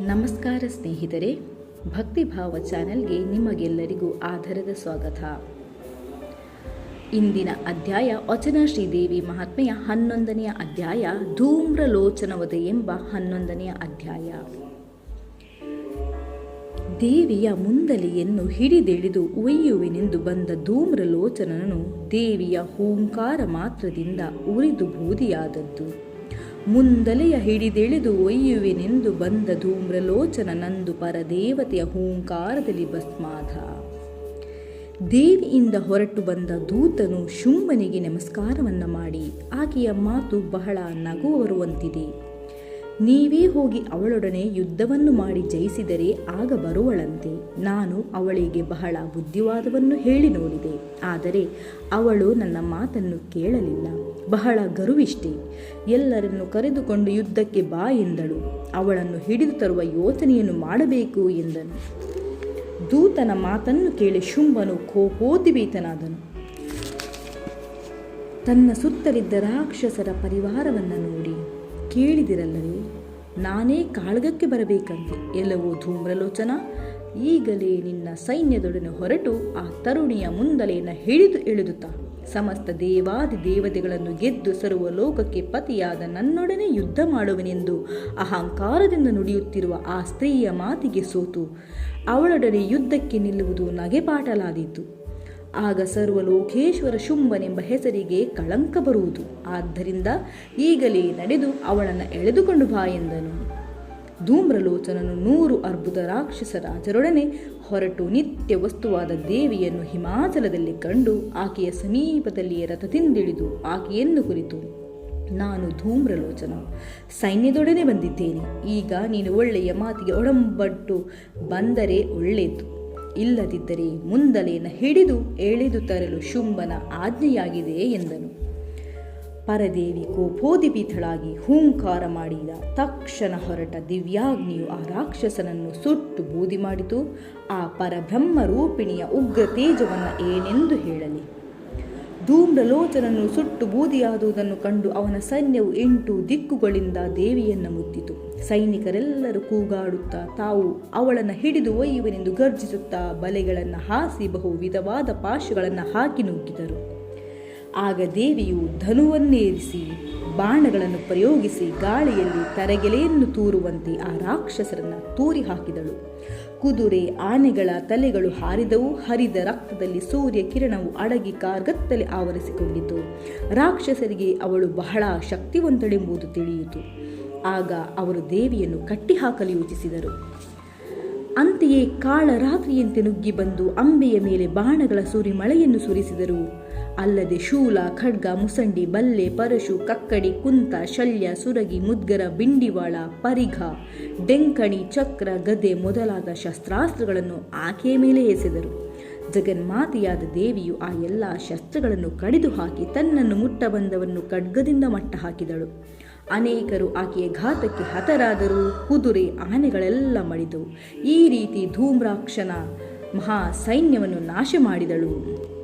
ನಮಸ್ಕಾರ ಸ್ನೇಹಿತರೆ ಭಕ್ತಿಭಾವ ಚಾನೆಲ್ಗೆ ನಿಮಗೆಲ್ಲರಿಗೂ ಆಧಾರದ ಸ್ವಾಗತ. ಇಂದಿನ ಅಧ್ಯಾಯ ವಚನ ಶ್ರೀದೇವಿ ಮಹಾತ್ಮೆಯ ಹನ್ನೊಂದನೆಯ ಅಧ್ಯಾಯ ಧೂಮ್ರಲೋಚನವದೆ ಎಂಬ ಹನ್ನೊಂದನೆಯ ಅಧ್ಯಾಯ. ದೇವಿಯ ಮುಂದಲಿಯನ್ನು ಹಿಡಿದಿಳಿದು ಒಯ್ಯುವೆನೆಂದು ಬಂದ ಧೂಮ್ರಲೋಚನನು ದೇವಿಯ ಹೂಂಕಾರ ಮಾತ್ರದಿಂದ ಉರಿದು ಬೂದಿಯಾದದ್ದು. ಮುಂದಲೆಯ ಹಿಡಿದೆಳೆದು ಒಯ್ಯುವೆನೆಂದು ಬಂದ ಧೂಮ್ರಲೋಚನ ನಂದು ಪರದೇವತೆಯ ಹೂಂಕಾರದಲ್ಲಿ ಭಸ್ಮಾಧ ದೇವಿಯಿಂದ ಹೊರಟು ಬಂದ ದೂತನು ಶುಂಭನಿಗೆ ನಮಸ್ಕಾರವನ್ನ ಮಾಡಿ, ಆಕೆಯ ಮಾತು ಬಹಳ ನಗು ಬರುವಂತಿದೆ ನೀವೇ ಹೋಗಿ ಅವಳೊಡನೆ ಯುದ್ಧವನ್ನು ಮಾಡಿ ಜಯಿಸಿದರೆ ಆಗ ಬರುವಳಂತೆ. ನಾನು ಅವಳಿಗೆ ಬಹಳ ಬುದ್ಧಿವಾದವನ್ನು ಹೇಳಿ ನೋಡಿದೆ. ಆದರೆ ಅವಳು ನನ್ನ ಮಾತನ್ನು ಕೇಳಲಿಲ್ಲ. ಬಹಳ ಗರುವಿಷ್ಟೆ. ಎಲ್ಲರನ್ನು ಕರೆದುಕೊಂಡು ಯುದ್ಧಕ್ಕೆ ಬಾ ಎಂದಳು. ಅವಳನ್ನು ಹಿಡಿದು ತರುವ ಯೋಚನೆಯನ್ನು ಮಾಡಬೇಕು ಎಂದನು. ದೂತನ ಮಾತನ್ನು ಕೇಳಿ ಶುಂಭನು ಕೋಪೋದ್ದಿಭೀತನಾದನು ತನ್ನ ಸುತ್ತಲಿದ್ದ ರಾಕ್ಷಸರ ಪರಿವಾರವನ್ನು ನೋಡಿ. ಕೇಳಿದಿರಲ್ಲವೇ? ನಾನೇ ಕಾಳಗಕ್ಕೆ ಬರಬೇಕಂತೆ. ಎಲ್ಲವೂ ಧೂಮ್ರಲೋಚನ. ಈಗಲೇ ನಿನ್ನ ಸೈನ್ಯದೊಡನೆ ಹೊರಟು ಆ ತರುಣಿಯ ಮುಂದಲೆಯನ್ನು ಹಿಡಿದು ಎಳೆದುತ್ತಾ ಸಮಸ್ತ ದೇವಾದಿ ದೇವತೆಗಳನ್ನು ಗೆದ್ದು ಸರುವ ಲೋಕಕ್ಕೆ ಪತಿಯಾದ ನನ್ನೊಡನೆ ಯುದ್ಧ ಮಾಡುವನೆಂದು ಅಹಂಕಾರದಿಂದ ನುಡಿಯುತ್ತಿರುವ ಆ ಸ್ತ್ರೀಯ ಮಾತಿಗೆ ಸೋತು. ಅವಳೊಡನೆ ಯುದ್ಧಕ್ಕೆ ನಿಲ್ಲುವುದು ನಗೆಪಾಟಲಾದೀತು ಆಗ ಸರ್ವಲೋಕೇಶ್ವರ ಶುಂಭನೆಂಬ ಹೆಸರಿಗೆ ಕಳಂಕ ಬರುವುದು. ಆದ್ದರಿಂದ ಈಗಲೇ ನಡೆದು ಅವಳನ್ನು ಎಳೆದುಕೊಂಡು ಬಾ ಎಂದನು. ಧೂಮ್ರಲೋಚನನು ನೂರು ಅರ್ಬುದ ರಾಕ್ಷಸ ರಾಜರೊಡನೆ ಹೊರಟು ನಿತ್ಯ ವಸ್ತುವಾದ ದೇವಿಯನ್ನು ಹಿಮಾಚಲದಲ್ಲಿ ಕಂಡು ಆಕೆಯ ಸಮೀಪದಲ್ಲಿಯೇ ರಥದಿಂದಿಳಿದು ಆಕೆಯನ್ನು ಕುರಿತು, ನಾನು ಧೂಮ್ರಲೋಚನ, ಸೈನ್ಯದೊಡನೆ ಬಂದಿದ್ದೇನೆ. ಈಗ ನೀನು ಒಳ್ಳೆಯ ಮಾತಿಗೆ ಒಡಂಬಟ್ಟು ಬಂದರೆ ಒಳ್ಳೆಯದು ಇಲ್ಲದಿದ್ದರೆ ಮುಂದಲೇನ ಹಿಡಿದು ಎಳೆದು ತರಲು ಶುಂಭನ ಆಜ್ಞೆಯಾಗಿದೆ ಎಂದನು. ಪರದೇವಿ ಕೋಪೋದಿಪೀಥಳಾಗಿ ಹೂಂಕಾರ ಮಾಡಿದ ತಕ್ಷಣ ಹೊರಟ ದಿವ್ಯಾಗ್ನಿಯು ಆ ರಾಕ್ಷಸನನ್ನು ಸುಟ್ಟು ಬೂದಿ ಮಾಡಿತು. ಆ ಪರಬ್ರಹ್ಮ ರೂಪಿಣಿಯ ಉಗ್ರ ತೇಜವನ್ನು ಏನೆಂದು ಹೇಳಲಿ? ಧೂಮ್ರಲೋಚನನ್ನು ಸುಟ್ಟು ಬೂದಿಯಾದುದನ್ನು ಕಂಡು ಅವನ ಸೈನ್ಯವು ಎಂಟು ದಿಕ್ಕುಗಳಿಂದ ದೇವಿಯನ್ನು ಮುತ್ತಿತು. ಸೈನಿಕರೆಲ್ಲರೂ ಕೂಗಾಡುತ್ತಾ ತಾವು ಅವಳನ್ನು ಹಿಡಿದು ಒಯ್ಯುವನೆಂದು ಗರ್ಜಿಸುತ್ತಾ ಬಲೆಗಳನ್ನು ಹಾಸಿ ಬಹು ವಿಧವಾದ ಪಾಶಗಳನ್ನು ಹಾಕಿ ನುಗ್ಗಿದರು. ಆಗ ದೇವಿಯು ಧನುವನ್ನೇರಿಸಿ ಬಾಣಗಳನ್ನು ಪ್ರಯೋಗಿಸಿ ಗಾಳಿಯಲ್ಲಿ ತರಗೆಲೆಯನ್ನು ತೂರುವಂತೆ ಆ ರಾಕ್ಷಸರನ್ನು ತೂರಿ ಹಾಕಿದಳು. ಕುದುರೆ ಆನೆಗಳ ತಲೆಗಳು ಹಾರಿದವು, ಹರಿದ ರಕ್ತದಲ್ಲಿ ಸೂರ್ಯ ಕಿರಣವು ಅಡಗಿ ಕಾರ್ಗತ್ತಲೆ ಆವರಿಸಿಕೊಂಡಿತು. ರಾಕ್ಷಸರಿಗೆ ಅವಳು ಬಹಳ ಶಕ್ತಿವಂತಳೆಂಬುದು ತಿಳಿಯಿತು. ಆಗ ಅವರು ದೇವಿಯನ್ನು ಕಟ್ಟಿಹಾಕಲು ಯೋಚಿಸಿದರು. ಅಂತೆಯೇ ಕಾಳರಾತ್ರಿಯಂತೆ ನುಗ್ಗಿ ಬಂದು ಅಂಬೆಯ ಮೇಲೆ ಬಾಣಗಳ ಸುರಿ ಮಳೆಯನ್ನು ಸುರಿಸಿದರು. ಅಲ್ಲದೆ ಶೂಲ, ಖಡ್ಗ, ಮುಸಂಡಿ, ಬಲ್ಲೆ, ಪರಶು, ಕಕ್ಕಡಿ, ಕುಂತ, ಶಲ್ಯ, ಸುರಗಿ, ಮುದ್ಗರ, ಬಿಂಡಿವಾಳ, ಪರಿಘ, ಡೆಂಕಣಿ, ಚಕ್ರ, ಗದೆ ಮೊದಲಾದ ಶಸ್ತ್ರಾಸ್ತ್ರಗಳನ್ನು ಆಕೆಯ ಮೇಲೆ ಎಸೆದರು. ಜಗನ್ಮಾತೆಯಾದ ದೇವಿಯು ಆ ಎಲ್ಲ ಶಸ್ತ್ರಗಳನ್ನು ಕಡಿದು ಹಾಕಿ ತನ್ನನ್ನು ಮುಟ್ಟ ಬಂದವನ್ನು ಖಡ್ಗದಿಂದ ಮಟ್ಟ ಹಾಕಿದಳು. ಅನೇಕರು ಆಕೆಯ ಘಾತಕ್ಕೆ ಹತರಾದರೂ. ಕುದುರೆ, ಆನೆಗಳೆಲ್ಲ ಮಡಿದವು. ಈ ರೀತಿ ಧೂಮ್ರಾಕ್ಷನ ಮಹಾ ಸೈನ್ಯವನ್ನು ನಾಶ ಮಾಡಿದಳು